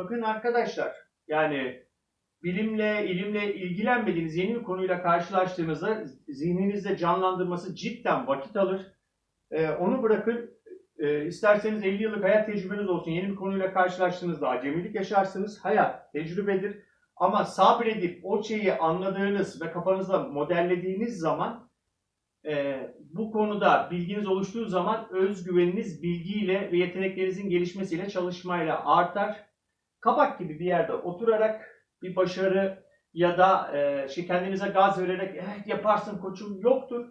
Bakın arkadaşlar yani bilimle, ilimle ilgilenmediğiniz yeni bir konuyla karşılaştığınızda zihninizde canlandırması cidden vakit alır. Ee, onu bırakın e, isterseniz 50 yıllık hayat tecrübeniz olsun. Yeni bir konuyla karşılaştığınızda acemilik yaşarsınız. Hayat tecrübedir. Ama sabredip o şeyi anladığınız ve kafanızda modellediğiniz zaman e, bu konuda bilginiz oluştuğu zaman özgüveniniz bilgiyle ve yeteneklerinizin gelişmesiyle çalışmayla artar. Kabak gibi bir yerde oturarak bir başarı ya da e, şey kendinize gaz vererek evet yaparsın koçum yoktur.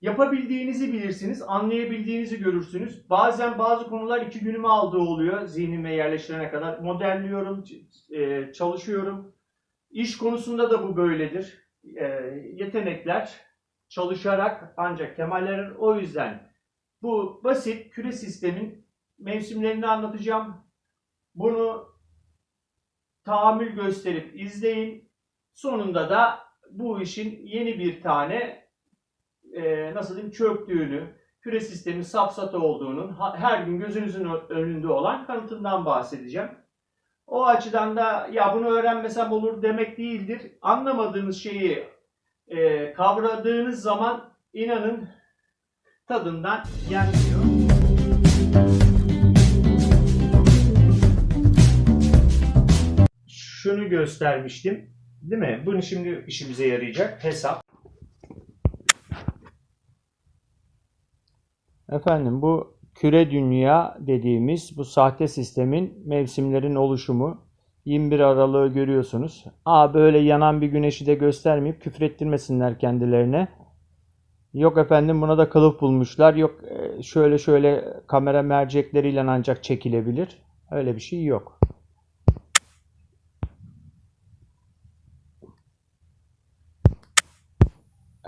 Yapabildiğinizi bilirsiniz, anlayabildiğinizi görürsünüz. Bazen bazı konular iki günümü aldığı oluyor zihnime yerleştirene kadar. Modelliyorum, e, çalışıyorum. İş konusunda da bu böyledir. E, yetenekler çalışarak ancak kemallenir. O yüzden bu basit küre sistemin mevsimlerini anlatacağım. Bunu tahammül gösterip izleyin. Sonunda da bu işin yeni bir tane e, nasıl diyeyim çöktüğünü, küre sistemin safsata olduğunun her gün gözünüzün önünde olan kanıtından bahsedeceğim. O açıdan da ya bunu öğrenmesem olur demek değildir. Anlamadığınız şeyi e, kavradığınız zaman inanın tadından yenmiyor. Göstermiştim. Değil mi? Bunu şimdi işimize yarayacak. Hesap. Efendim bu küre dünya dediğimiz bu sahte sistemin mevsimlerin oluşumu 21 Aralık'ı görüyorsunuz. Aa böyle yanan bir güneşi de göstermeyip küfrettirmesinler kendilerine. Yok efendim buna da kılıf bulmuşlar. Yok e, şöyle şöyle kamera mercekleriyle ancak çekilebilir. Öyle bir şey yok.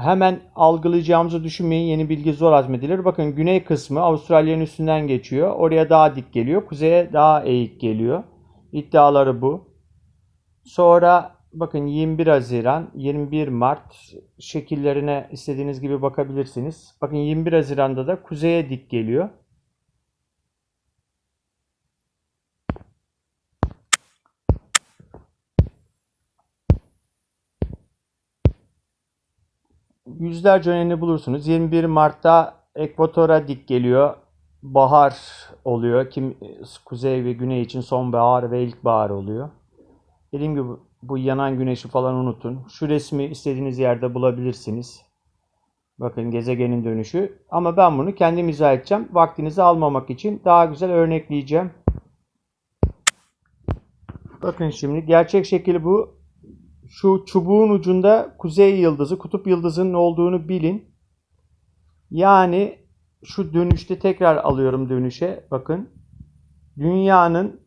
Hemen algılayacağımızı düşünmeyin. Yeni bilgi zor hazmedilir. Bakın güney kısmı Avustralya'nın üstünden geçiyor. Oraya daha dik geliyor. Kuzeye daha eğik geliyor. İddiaları bu. Sonra bakın 21 Haziran, 21 Mart şekillerine istediğiniz gibi bakabilirsiniz. Bakın 21 Haziran'da da kuzeye dik geliyor. Yüzlerce örneğini bulursunuz. 21 Mart'ta ekvatora dik geliyor. Bahar oluyor. Kim kuzey ve güney için sonbahar ve ilkbahar oluyor. Dediğim gibi bu yanan güneşi falan unutun. Şu resmi istediğiniz yerde bulabilirsiniz. Bakın gezegenin dönüşü. Ama ben bunu kendim izah edeceğim. Vaktinizi almamak için daha güzel örnekleyeceğim. Bakın şimdi gerçek şekli bu şu çubuğun ucunda kuzey yıldızı, kutup yıldızının olduğunu bilin. Yani şu dönüşte tekrar alıyorum dönüşe. Bakın. Dünyanın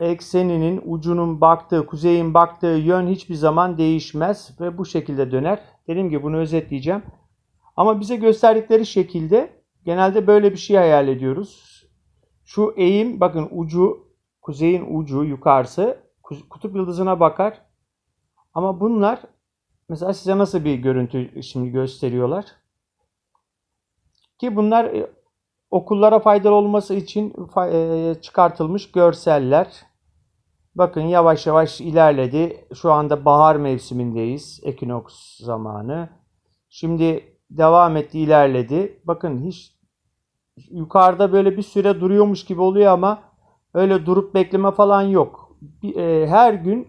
ekseninin ucunun baktığı, kuzeyin baktığı yön hiçbir zaman değişmez ve bu şekilde döner. Dediğim gibi bunu özetleyeceğim. Ama bize gösterdikleri şekilde genelde böyle bir şey hayal ediyoruz. Şu eğim bakın ucu, kuzeyin ucu yukarısı kutup yıldızına bakar. Ama bunlar mesela size nasıl bir görüntü şimdi gösteriyorlar? Ki bunlar e, okullara faydalı olması için e, çıkartılmış görseller. Bakın yavaş yavaş ilerledi. Şu anda bahar mevsimindeyiz. Ekinoks zamanı. Şimdi devam etti, ilerledi. Bakın hiç yukarıda böyle bir süre duruyormuş gibi oluyor ama öyle durup bekleme falan yok. E, her gün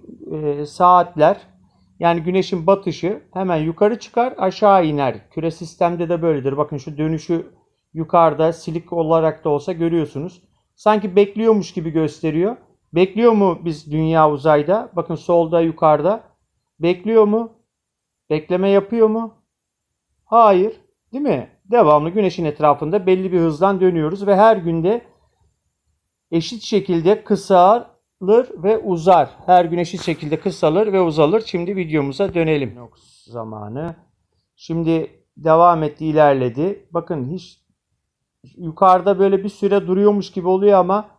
saatler yani güneşin batışı hemen yukarı çıkar aşağı iner. Küre sistemde de böyledir. Bakın şu dönüşü yukarıda silik olarak da olsa görüyorsunuz. Sanki bekliyormuş gibi gösteriyor. Bekliyor mu biz dünya uzayda? Bakın solda yukarıda. Bekliyor mu? Bekleme yapıyor mu? Hayır. Değil mi? Devamlı güneşin etrafında belli bir hızdan dönüyoruz ve her günde eşit şekilde kısa kısalır ve uzar. Her gün eşit şekilde kısalır ve uzalır. Şimdi videomuza dönelim. Nox zamanı. Şimdi devam etti, ilerledi. Bakın hiç yukarıda böyle bir süre duruyormuş gibi oluyor ama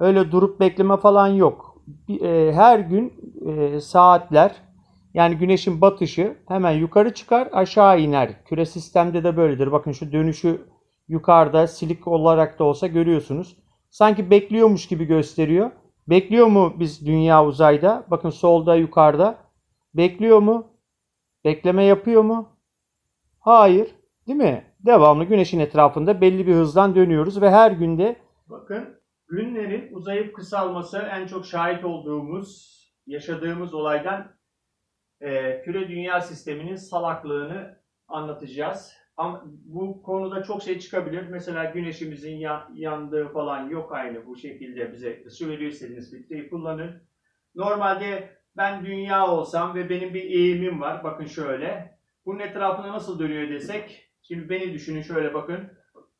öyle durup bekleme falan yok. E, her gün e, saatler yani güneşin batışı hemen yukarı çıkar aşağı iner. Küre sistemde de böyledir. Bakın şu dönüşü yukarıda silik olarak da olsa görüyorsunuz. Sanki bekliyormuş gibi gösteriyor. Bekliyor mu biz dünya uzayda? Bakın solda yukarıda. Bekliyor mu? Bekleme yapıyor mu? Hayır. Değil mi? Devamlı güneşin etrafında belli bir hızdan dönüyoruz ve her günde Bakın günlerin uzayıp kısalması en çok şahit olduğumuz, yaşadığımız olaydan e, küre dünya sisteminin salaklığını anlatacağız. Ama bu konuda çok şey çıkabilir. Mesela güneşimizin ya- yandığı falan yok aynı bu şekilde bize ısı veriyor istediğiniz filtreyi kullanın. Normalde ben dünya olsam ve benim bir eğimim var. Bakın şöyle. Bunun etrafında nasıl dönüyor desek. Şimdi beni düşünün şöyle bakın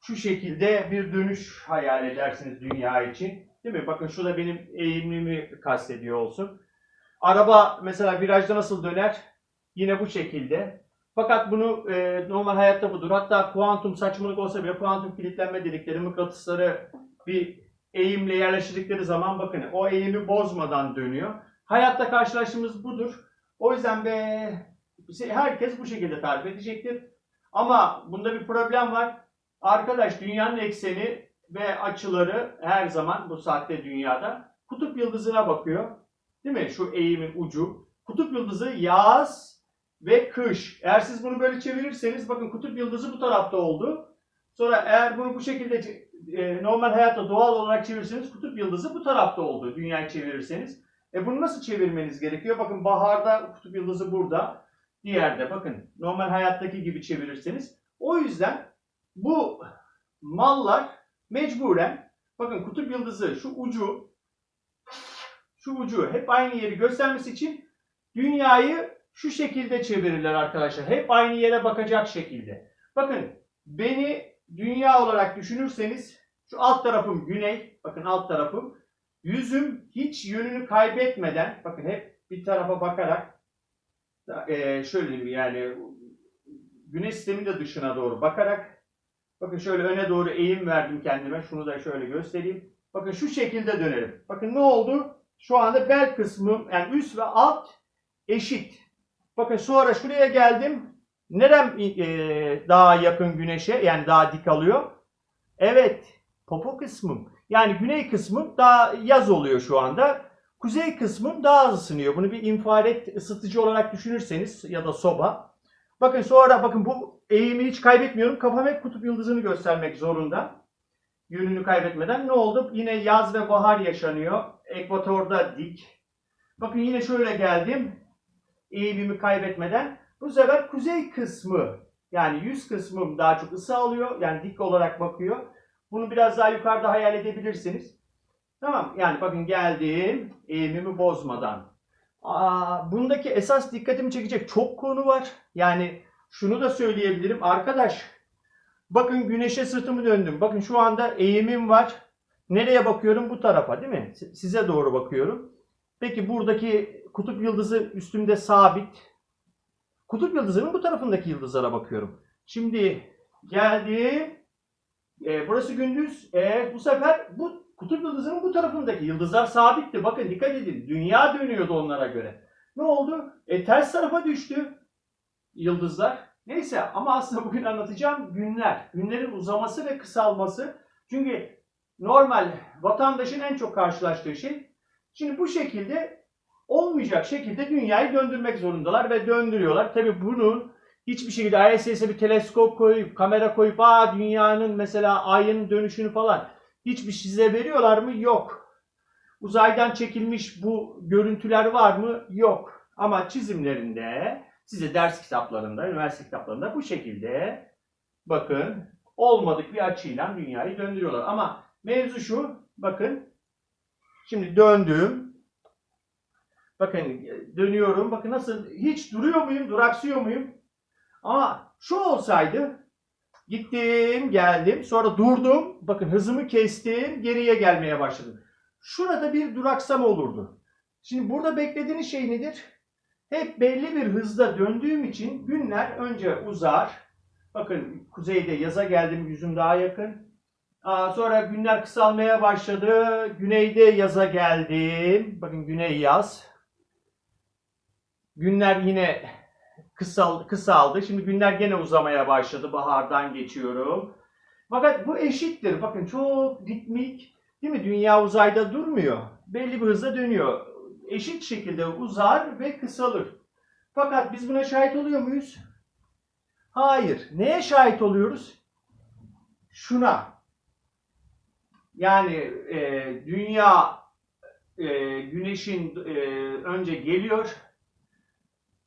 şu şekilde bir dönüş hayal edersiniz dünya için. Değil mi? Bakın şurada benim eğimimi kastediyor olsun. Araba mesela virajda nasıl döner? Yine bu şekilde. Fakat bunu e, normal hayatta budur. Hatta kuantum saçmalık olsa bile kuantum kilitlenme dedikleri mıknatısları bir eğimle yerleştirdikleri zaman bakın o eğimi bozmadan dönüyor. Hayatta karşılaştığımız budur. O yüzden be herkes bu şekilde tarif edecektir. Ama bunda bir problem var. Arkadaş dünyanın ekseni ve açıları her zaman bu saatte dünyada kutup yıldızına bakıyor. Değil mi? Şu eğimin ucu. Kutup yıldızı yaz ve kış. Eğer siz bunu böyle çevirirseniz bakın kutup yıldızı bu tarafta oldu. Sonra eğer bunu bu şekilde e, normal hayatta doğal olarak çevirirseniz kutup yıldızı bu tarafta oldu. Dünyayı çevirirseniz. E bunu nasıl çevirmeniz gerekiyor? Bakın baharda kutup yıldızı burada. Diğerde bakın normal hayattaki gibi çevirirseniz. O yüzden bu mallar mecburen bakın kutup yıldızı şu ucu şu ucu hep aynı yeri göstermesi için dünyayı şu şekilde çevirirler arkadaşlar. Hep aynı yere bakacak şekilde. Bakın beni dünya olarak düşünürseniz şu alt tarafım güney. Bakın alt tarafım. Yüzüm hiç yönünü kaybetmeden bakın hep bir tarafa bakarak eee şöyle diyeyim yani güneş sistemin de dışına doğru bakarak bakın şöyle öne doğru eğim verdim kendime. Şunu da şöyle göstereyim. Bakın şu şekilde dönerim. Bakın ne oldu? Şu anda bel kısmım yani üst ve alt eşit. Bakın sonra şuraya geldim. Nerem eee, daha yakın güneşe yani daha dik alıyor? Evet popo kısmım. Yani güney kısmım daha yaz oluyor şu anda. Kuzey kısmım daha az ısınıyor. Bunu bir infrared ısıtıcı olarak düşünürseniz ya da soba. Bakın sonra bakın bu eğimi hiç kaybetmiyorum. Kafam hep kutup yıldızını göstermek zorunda. Yönünü kaybetmeden. Ne oldu? Yine yaz ve bahar yaşanıyor. Ekvatorda dik. Bakın yine şöyle geldim. Eğimimi kaybetmeden. Bu sefer kuzey kısmı yani yüz kısmım daha çok ısı alıyor. Yani dik olarak bakıyor. Bunu biraz daha yukarıda hayal edebilirsiniz. Tamam yani bakın geldim eğimimi bozmadan. Aa, bundaki esas dikkatimi çekecek çok konu var. Yani şunu da söyleyebilirim. Arkadaş bakın güneşe sırtımı döndüm. Bakın şu anda eğimim var. Nereye bakıyorum? Bu tarafa değil mi? Si- Size doğru bakıyorum. Peki buradaki kutup yıldızı üstümde sabit. Kutup yıldızının bu tarafındaki yıldızlara bakıyorum. Şimdi geldim. E, burası gündüz. E, bu sefer bu kutup yıldızının bu tarafındaki yıldızlar sabitti. Bakın dikkat edin. Dünya dönüyordu onlara göre. Ne oldu? E, ters tarafa düştü yıldızlar. Neyse ama aslında bugün anlatacağım günler. Günlerin uzaması ve kısalması. Çünkü normal vatandaşın en çok karşılaştığı şey. Şimdi bu şekilde olmayacak şekilde dünyayı döndürmek zorundalar ve döndürüyorlar. Tabi bunun hiçbir şekilde ISS'e bir teleskop koyup kamera koyup aa dünyanın mesela ayın dönüşünü falan hiçbir size veriyorlar mı? Yok. Uzaydan çekilmiş bu görüntüler var mı? Yok. Ama çizimlerinde size ders kitaplarında, üniversite kitaplarında bu şekilde bakın olmadık bir açıyla dünyayı döndürüyorlar. Ama mevzu şu bakın şimdi döndüm. Bakın dönüyorum. Bakın nasıl hiç duruyor muyum? Duraksıyor muyum? Ama şu olsaydı gittim, geldim, sonra durdum. Bakın hızımı kestim, geriye gelmeye başladım. Şurada bir duraksama olurdu. Şimdi burada beklediğiniz şey nedir? Hep belli bir hızda döndüğüm için günler önce uzar. Bakın kuzeyde yaza geldim, yüzüm daha yakın. Sonra günler kısalmaya başladı. Güneyde yaza geldim. Bakın güney yaz. Günler yine kısal, kısaldı. Şimdi günler gene uzamaya başladı. Bahardan geçiyorum. Fakat bu eşittir. Bakın çok ritmik. Değil mi? Dünya uzayda durmuyor. belli bir hızla dönüyor. Eşit şekilde uzar ve kısalır. Fakat biz buna şahit oluyor muyuz? Hayır. Neye şahit oluyoruz? Şuna. Yani e, dünya e, güneşin e, önce geliyor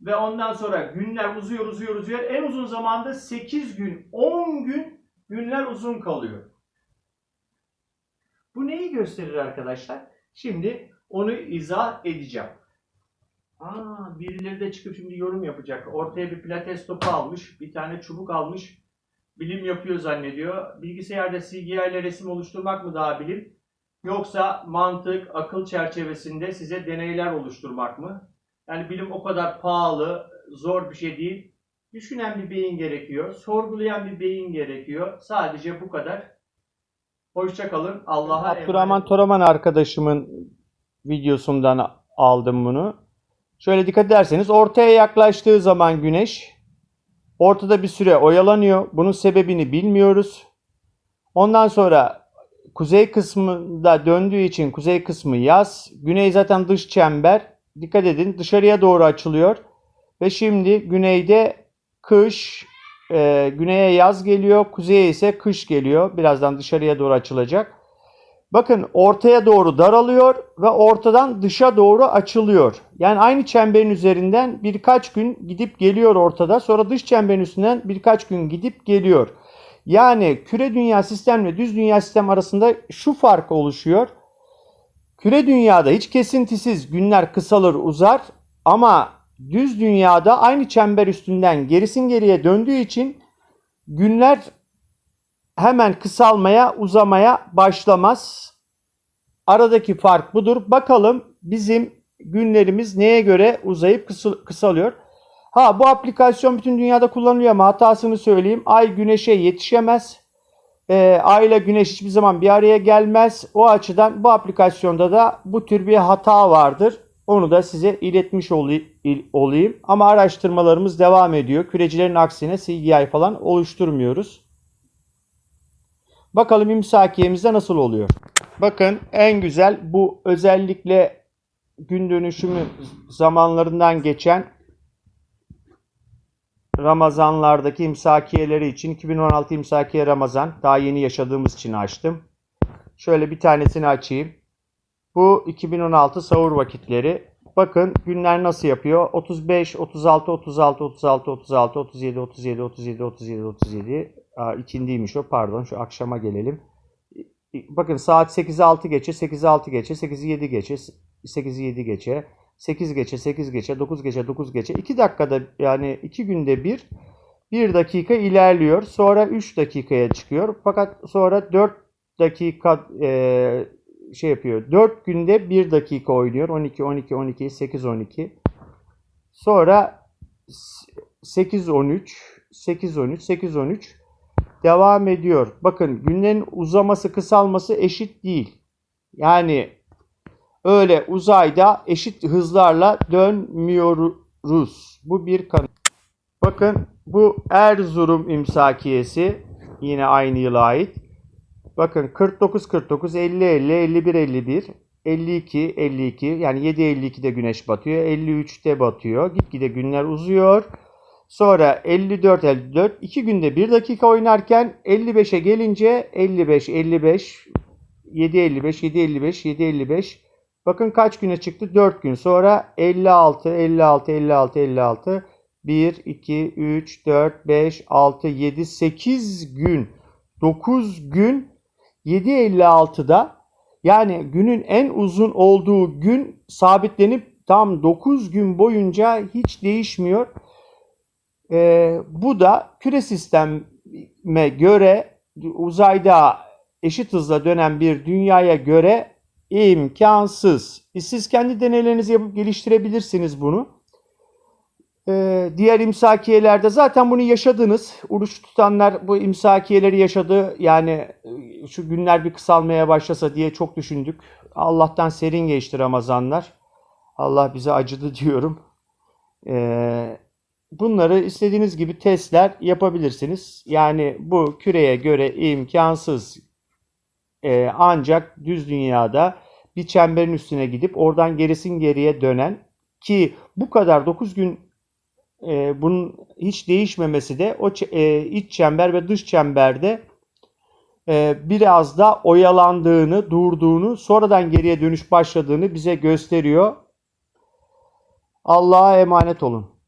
ve ondan sonra günler uzuyor uzuyor uzuyor. En uzun zamanda 8 gün 10 gün günler uzun kalıyor. Bu neyi gösterir arkadaşlar? Şimdi onu izah edeceğim. Aa, birileri de çıkıp şimdi yorum yapacak. Ortaya bir pilates topu almış, bir tane çubuk almış. Bilim yapıyor zannediyor. Bilgisayarda CGI ile resim oluşturmak mı daha bilim? Yoksa mantık, akıl çerçevesinde size deneyler oluşturmak mı? Yani bilim o kadar pahalı, zor bir şey değil. Düşünen bir beyin gerekiyor. Sorgulayan bir beyin gerekiyor. Sadece bu kadar. Hoşça kalın. Allah'a Abdurrahman emanet olun. Toraman arkadaşımın videosundan aldım bunu. Şöyle dikkat ederseniz ortaya yaklaştığı zaman güneş ortada bir süre oyalanıyor. Bunun sebebini bilmiyoruz. Ondan sonra kuzey kısmında döndüğü için kuzey kısmı yaz. Güney zaten dış çember. Dikkat edin dışarıya doğru açılıyor. Ve şimdi güneyde kış, e, güneye yaz geliyor, kuzeye ise kış geliyor. Birazdan dışarıya doğru açılacak. Bakın ortaya doğru daralıyor ve ortadan dışa doğru açılıyor. Yani aynı çemberin üzerinden birkaç gün gidip geliyor ortada. Sonra dış çemberin üstünden birkaç gün gidip geliyor. Yani küre dünya sistem ve düz dünya sistem arasında şu fark oluşuyor. Küre dünyada hiç kesintisiz günler kısalır uzar ama düz dünyada aynı çember üstünden gerisin geriye döndüğü için günler hemen kısalmaya, uzamaya başlamaz. Aradaki fark budur. Bakalım bizim günlerimiz neye göre uzayıp kısal- kısalıyor. Ha bu aplikasyon bütün dünyada kullanılıyor ama hatasını söyleyeyim. Ay güneşe yetişemez. Ee, ay ile güneş hiçbir zaman bir araya gelmez. O açıdan bu aplikasyonda da bu tür bir hata vardır. Onu da size iletmiş olay- il- olayım. Ama araştırmalarımız devam ediyor. Kürecilerin aksine CGI falan oluşturmuyoruz. Bakalım imsakiyemizde nasıl oluyor. Bakın en güzel bu özellikle gün dönüşümü zamanlarından geçen Ramazanlardaki imsakiyeleri için 2016 imsakiye Ramazan daha yeni yaşadığımız için açtım. Şöyle bir tanesini açayım. Bu 2016 sahur vakitleri. Bakın günler nasıl yapıyor? 35, 36, 36, 36, 36, 37, 37, 37, 37, 37. Aa, ikindiymiş o pardon şu akşama gelelim. Bakın saat 8'e 6 geçe, 8'e 6 geçe, 8'e 7 geçe, 8'e 7 geçe, 8 geçe, 8 geçe, 9 geçe, 9 geçe. 2 dakikada yani 2 günde bir 1 dakika ilerliyor. Sonra 3 dakikaya çıkıyor. Fakat sonra 4 dakika e, şey yapıyor. 4 günde 1 dakika oynuyor. 12, 12, 12, 8, 12. Sonra 8, 13, 8, 13, 8, 13 devam ediyor. Bakın günlerin uzaması kısalması eşit değil. Yani öyle uzayda eşit hızlarla dönmüyoruz. Bu bir kanı. Bakın bu Erzurum imsakiyesi yine aynı yıla ait. Bakın 49 49 50 50 51 51 52 52 yani 7 52'de güneş batıyor. 53'te batıyor. Gitgide günler uzuyor. Sonra 54 54 2 günde 1 dakika oynarken 55'e gelince 55 55 7 55 7 55 7 55 Bakın kaç güne çıktı? 4 gün. Sonra 56 56 56 56 1 2 3 4 5 6 7 8 gün 9 gün 7.56'da yani günün en uzun olduğu gün sabitlenip tam 9 gün boyunca hiç değişmiyor. Ee, bu da küre sisteme göre uzayda eşit hızla dönen bir dünyaya göre imkansız. Siz kendi deneylerinizi yapıp geliştirebilirsiniz bunu. Ee, diğer imsakiyelerde zaten bunu yaşadınız. Oruç tutanlar bu imsakiyeleri yaşadı. Yani e, şu günler bir kısalmaya başlasa diye çok düşündük. Allah'tan serin geçti Ramazanlar. Allah bize acıdı diyorum. Ee, bunları istediğiniz gibi testler yapabilirsiniz. Yani bu küreye göre imkansız. Ee, ancak düz dünyada bir çemberin üstüne gidip oradan gerisin geriye dönen ki bu kadar 9 gün e, bunun hiç değişmemesi de o e, iç çember ve dış çemberde e, biraz da oyalandığını, durduğunu, sonradan geriye dönüş başladığını bize gösteriyor. Allah'a emanet olun.